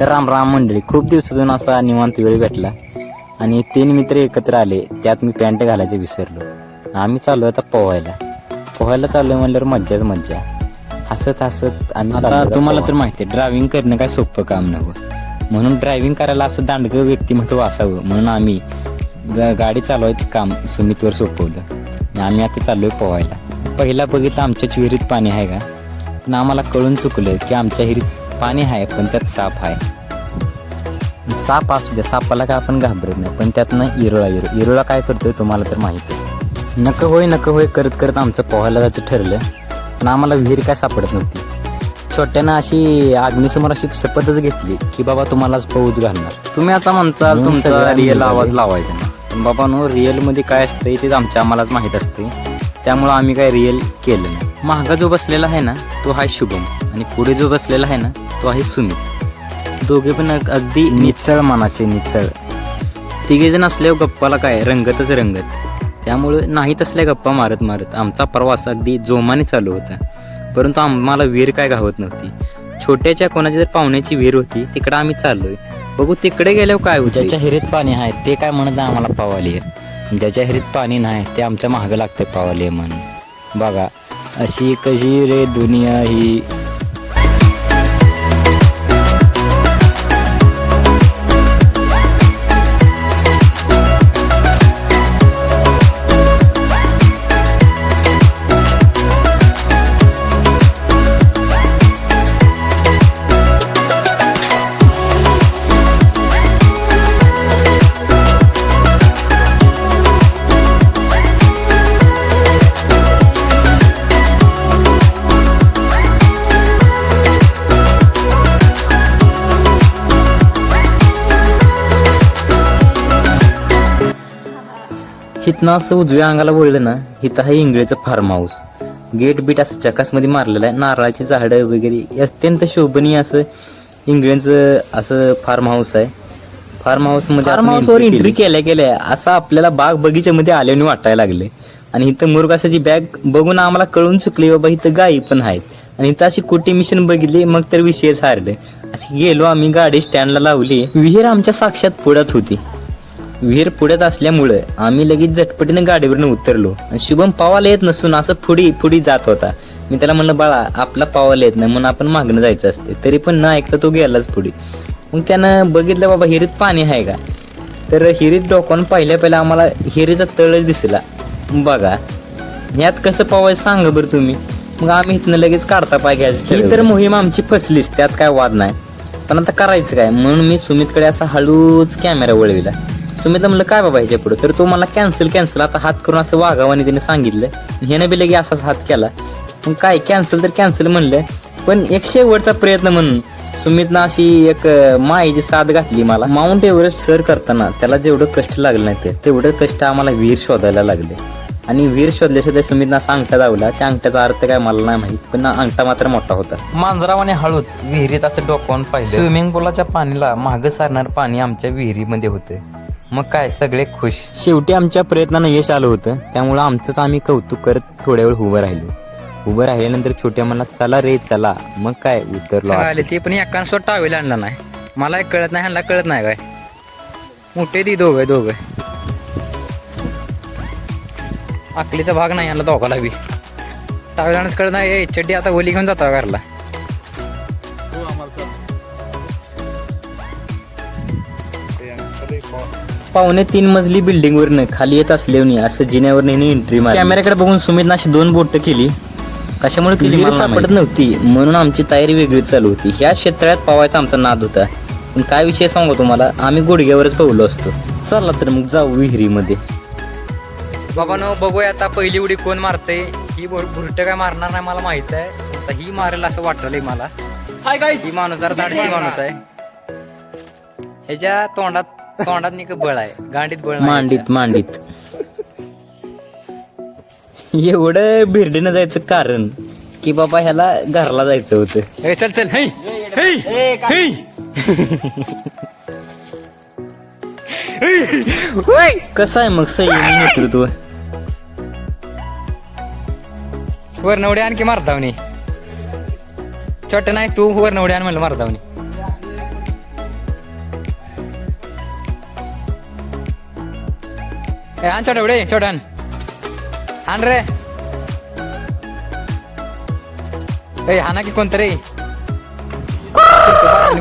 तर राम राम मंडळी खूप दिवसातून असा निवांत वेळ भेटला आणि तीन मित्र एकत्र आले त्यात मी पॅन्ट घालायचं विसरलो. आम्ही चाललो आता पोहायला. पोहायला चाललोय म्हणल्यावर मज्जाच मज्जा. हसत हसत आम्ही आता तुम्हाला तर माहिती आहे ड्रायव्हिंग करणं काय सोपं काम नव्हतं म्हणून ड्रायव्हिंग करायला असं दांडगं व्यक्तिमत्व असावं. म्हणून आम्ही गाडी चालवायचं काम सुमितवर सोपवलं. आम्ही आता चाललोय पोहायला. पहिला बघितलं आमच्याच विहिरीत पाणी आहे का? पण आम्हाला कळून चुकलं की आमच्या विहिरीत पाणी आहे पण त्यात साप आहे. साप असू द्या सापाला काय आपण घाबरत नाही पण त्यातनं इरोळा इरो इरोळा काय करतोय तुम्हाला तर माहितीच. नक होय नक होय करत करत आमचं पोहायला जायचं ठरलं पण आम्हाला विहीर काय सापडत नव्हती. छोट्यानं अशी अग्निसमोर अशी शपथच घेतली की बाबा तुम्हालाच पाऊस घालणार. तुम्ही आता म्हणता तुमचा रिअल. आवाज लावायचा पण बाबा नो रिअलमध्ये काय असतंय तेच आमच्या आम्हालाच माहीत असते त्यामुळं आम्ही काय रिअल केलं नाही. महागा जो बसलेला आहे ना तो आहे शुभम. आणि पुढे जो बसलेला आहे ना तो आहे सुमित. दोघे पण अगदी निचळ मनाचे निचळ. तिघे जण असल्यावर गप्पाला काय? रंगतच रंगत. त्यामुळं नाही तसल्या गप्पा मारत मारत आमचा प्रवास अगदी जोमाने चालू होता. परंतु आम्हाला विहीर काय गावत नव्हती. छोट्याच्या कोणाची जर पाहुण्याची विहीर होती तिकडं आम्ही चाललोय. बघू तिकडे गेल्यावर काय होतं ज्याच्या हिरीत पाणी आहे ते काय म्हणत नाही आम्हाला पावाली आहे. ज्याच्या हिरीत पाणी नाही ते आमच्या महागं लागते पावाली म्हणून. बघा अशी कशी रे दुनिया ही हिथनं असं उजव्या अंगाला वळलं ना हिथं आहे इंगळेचं फार्म हाऊस गेट बीट असं चकासमध्ये मारलेलं आहे नारळाची झाडं वगैरे अत्यंत शोभनीय असं इंग्लंडचं असं फार्म हाऊस आहे. फार्म हाऊसमध्ये फार्म हाऊसवर एंट्री केल्या केल्या. असं आपल्याला बाग बगीच्यामध्ये आल्याने वाटायला लागले. आणि इथं मुरगासाची बॅग बघून आम्हाला कळून चुकली बाबा इथं गायी पण आहेत. आणि इथं अशी कुटी मिशन बघितली मग तर विषयच हारले. अशी गेलो आम्ही गाडी स्टँडला लावली. विहीर आमच्या साक्षात पुढ्यात होती. विहीर पुढ्यात असल्यामुळं आम्ही लगेच झटपटीने गाडीवरून उतरलो. आणि शुभम पावाला येत नसून असं पुढी पुढी जात होता. मी त्याला म्हणलं बाळा आपला पावाला येत नाही म्हणून आपण मागणं जायचं असते. तरी पण न ऐकता तो गेलाच पुढे. मग त्यानं बघितलं बाबा हिरीत पाणी आहे का? तर हिरीत डोकावून पहिल्या पहिला आम्हाला हिरीचा तळच दिसला. बघा यात कसं पावायचं सांगा बरं तुम्ही. मग आम्ही इथनं लगेच काढता पाय घ्यायचं ही तर मोहीम आमची फसलीच त्यात काय वाद नाही. पण आता करायचं काय? म्हणून मी सुमितकडे असा हळूच कॅमेरा वळविला. सुमितला म्हणलं काय बाबा ह्याच्या पुढे तर तो मला कॅन्सल कॅन्सल. आता हात करून असं वागावाने त्याने सांगितलं. ह्याने बी लगे असाच हात केला. मग काय कॅन्सल तर कॅन्सल म्हणलं. पण एक शेवटचा प्रयत्न म्हणून सुमितनं अशी एक मायेची साथ घातली मला. माउंट एव्हरेस्ट सर करताना त्याला जेवढं कष्ट लागलं नाही ते तेवढं कष्ट आम्हाला विहीर शोधायला लागले. आणि विहीर शोधल्या शोधल्या सुमितनं असा अंगठा दावला त्या अंगठ्याचा अर्थ काय मला नाही माहीत पण अंगठा मात्र मोठा होता. मांजरावाने हळूच विहिरीत असं डोकावून पाहिजे स्विमिंग पूलाच्या पाणीला मागं सारणार पाणी आमच्या विहिरीमध्ये होतं. मग काय सगळे खुश? शेवटी आमच्या प्रयत्नानं यश आलं होतं. त्यामुळं आमचंच आम्ही कौतुक करत थोड्या वेळ उभं राहिलो. उभं राहिल्यानंतर छोट्या मला चला रे चला. मग काय उतरलो आत. आले ते पण एकान स्वतः टावेल आणला नाही. मला एक कळत नाही ह्यांना कळत नाही काय. मोठे ती दोघं दोघं. आकलीचा भाग नाही यांना दोघाला बी. टावेल आणच कळत नाही ए, चड्डी आता ओली घेऊन जातो घरला? पावणे तीन मजली बिल्डिंग वरनं खाली येत असल्याने असं जिन्यावर एंट्री मारली. कॅमेऱ्याकडे बघून सुमितनं अशी दोन बोट केली. कशामुळे केली? सापडत नव्हती. म्हणून आमची तयारी वेगळीच चालू होती. ह्या क्षेत्रात पावायचा आमचा नाद होता. पण काय विषय सांगू तुम्हाला? आम्ही गुडघ्यावरच पवलो असतो. चला तर मग जाऊ विहिरीमध्ये. बाबानो बघूया आता पहिली उडी कोण मारते ही भुरट काय मारणार नाही मला माहीत आहे. आता ही मारेल असं वाटलंय मला. ही माणूस जरा धाडसी माणूस आहे. ह्याच्या तोंडात तोंडात निक बळ आहे. गांडीत बळ नाही मांडीत मांडीत. एवढं भिरडीनं जायचं कारण की बाबा ह्याला घरला जायचं होतं. ए, चल चल हे हे कसं आहे मग संयमी नेतृत्व? वर नवडे आणखी मारतावणी छोट नाही तू वर नवडे आण म्हणलं मारतावणी ए हान छोटा एवढे छोटा हान रे ए हाना की कोणतं रे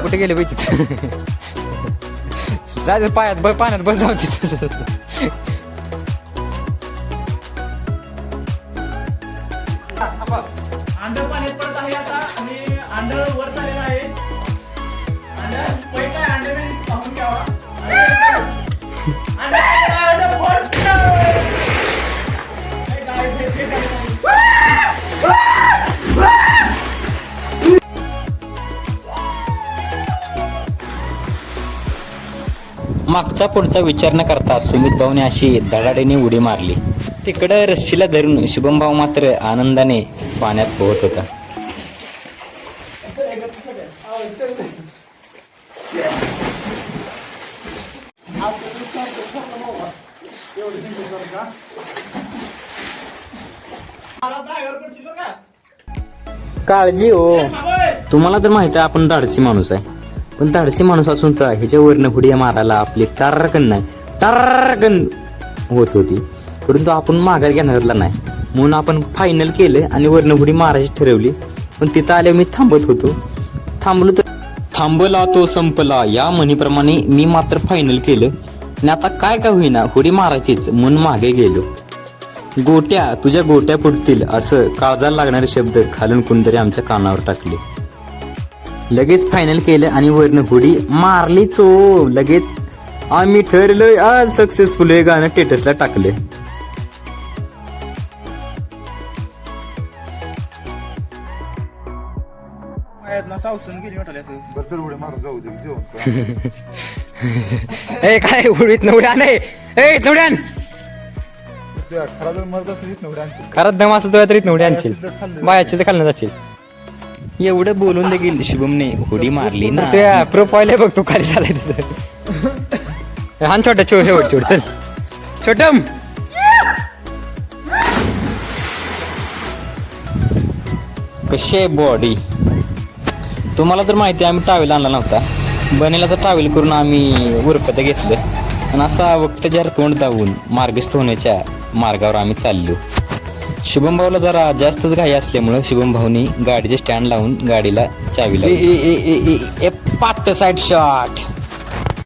कुठे गेले बाई जायचं पायात ब- पाण्यात बस जाऊ तिथे अंडर पाण्यात पडत आहे आता आणि अंडर वर मागचा पुढचा विचार न करता सुमित भाऊने अशी धडाडीने उडी मारली. तिकडं रस्सीला धरून शुभम भाऊ मात्र आनंदाने पाण्यात पोहत होता. काळजी हो. तुम्हाला तर माहिती आहे आपण धाडसी माणूस आहे. पण धाडसी माणूस असून तर ह्याच्यावरनं हुडिया मारायला आपली टारकन नाही. टारकन होत होती. परंतु आपण माघार घेणारला नाही. म्हणून आपण फायनल केलं आणि वरनं हुडी मारायची ठरवली. पण तिथं आल्यावर मी थांबत होतो. थांबलो तर थांबला तो संपला. या म्हणीप्रमाणे मी मात्र फायनल केलं. आणि आता काय काय होईना हुडी मारायचीच म्हणून मागे गेलो. गोट्या तुझ्या गोट्या फुटतील असं काळजाला लागणारे शब्द खालून कोणतरी आमच्या कानावर टाकले. लगेच फायनल केलं आणि वरनं हुडी मारलीच हो लगेच आम्ही ठरलोय आज सक्सेसफुल हे गाणं टेटसला टाकले. ए काय उडीत नवड्या नाही ए नवड्यान खरा जर मरत असेल. खरंच दम असेल तुझ्या तरी नवड्या आणशील. बायाची तर खाल्लं जाशील. एवढं बोलून देखील शुभमने हुडी मारली ना. त्या प्रोफाईल बघ तू खाली झालाय तसं. हान छोटा छोट शेवट छोट चल. छोटम. कशी आहे बॉडी तुम्हाला तर माहिती आहे आम्ही टावेल आणला नव्हता. बनेलाचा टावेल करून आम्ही उरकत घेतलं. आणि असा वक्त जर तोंड दावून मार्गस्थ होण्याच्या मार्गावर आम्ही चाललो. शुभम भाऊला जरा जास्तच घाई असल्यामुळं शुभम भाऊनी गाडीचे स्टँड लावून गाडीला चावी लावली. पाट साईड शॉट.